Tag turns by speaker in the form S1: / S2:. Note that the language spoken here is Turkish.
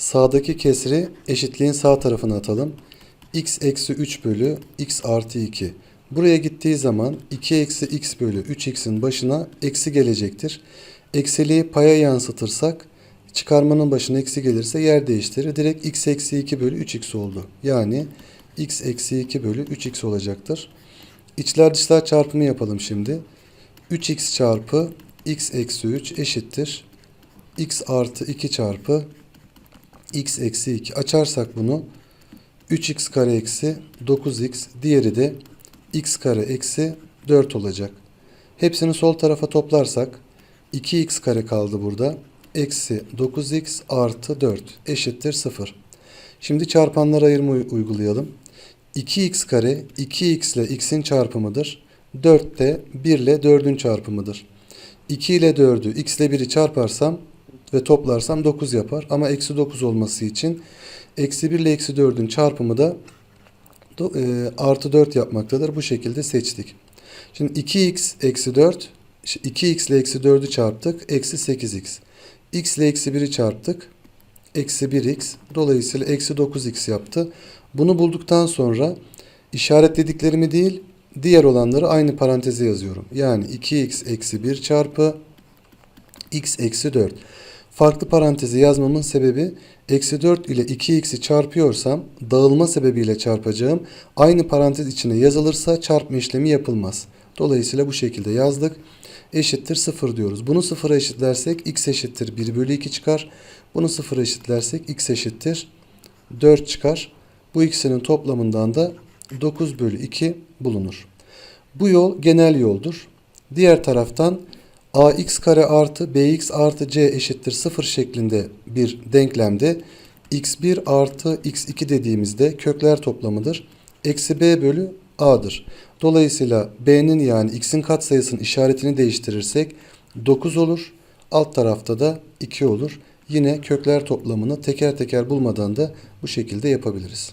S1: Sağdaki kesri eşitliğin sağ tarafına atalım. x eksi 3 bölü x artı 2. Buraya gittiği zaman 2 eksi x bölü 3x'in başına eksi gelecektir. Eksiliği paya yansıtırsak çıkarmanın başına eksi gelirse yer değiştirir. Direkt x eksi 2 bölü 3x oldu. Yani x eksi 2 bölü 3x olacaktır. İçler dışlar çarpımı yapalım şimdi. 3x çarpı x eksi 3 eşittir. x artı 2 çarpı x eksi 2. Açarsak bunu 3x kare eksi 9x diğeri de x kare eksi 4 olacak. Hepsini sol tarafa toplarsak 2x kare kaldı burada. Eksi 9x artı 4 eşittir 0. Şimdi çarpanlar ayırma uy- uygulayalım. 2x kare 2x ile x'in çarpımıdır. 4 de 1 ile 4'ün çarpımıdır. 2 ile 4'ü x ile 1'i çarparsam ve toplarsam 9 yapar. Ama eksi 9 olması için eksi 1 ile eksi 4'ün çarpımı da e, artı 4 yapmaktadır. Bu şekilde seçtik. Şimdi 2x eksi 4 ş- 2x ile eksi 4'ü çarptık. Eksi 8x. x ile eksi 1'i çarptık. Eksi 1x. Dolayısıyla eksi 9x yaptı. Bunu bulduktan sonra işaretlediklerimi değil diğer olanları aynı paranteze yazıyorum. Yani 2x eksi 1 çarpı x eksi 4. Farklı parantezi yazmamın sebebi eksi 4 ile 2x'i çarpıyorsam dağılma sebebiyle çarpacağım. Aynı parantez içine yazılırsa çarpma işlemi yapılmaz. Dolayısıyla bu şekilde yazdık. Eşittir 0 diyoruz. Bunu 0'a eşitlersek x eşittir 1 bölü 2 çıkar. Bunu 0'a eşitlersek x eşittir 4 çıkar. Bu ikisinin toplamından da 9 bölü 2 bulunur. Bu yol genel yoldur. Diğer taraftan ax kare artı bx artı c eşittir 0 şeklinde bir denklemde x1 artı x2 dediğimizde kökler toplamıdır. Eksi b bölü a'dır. Dolayısıyla b'nin yani x'in katsayısının işaretini değiştirirsek 9 olur. Alt tarafta da 2 olur. Yine kökler toplamını teker teker bulmadan da bu şekilde yapabiliriz.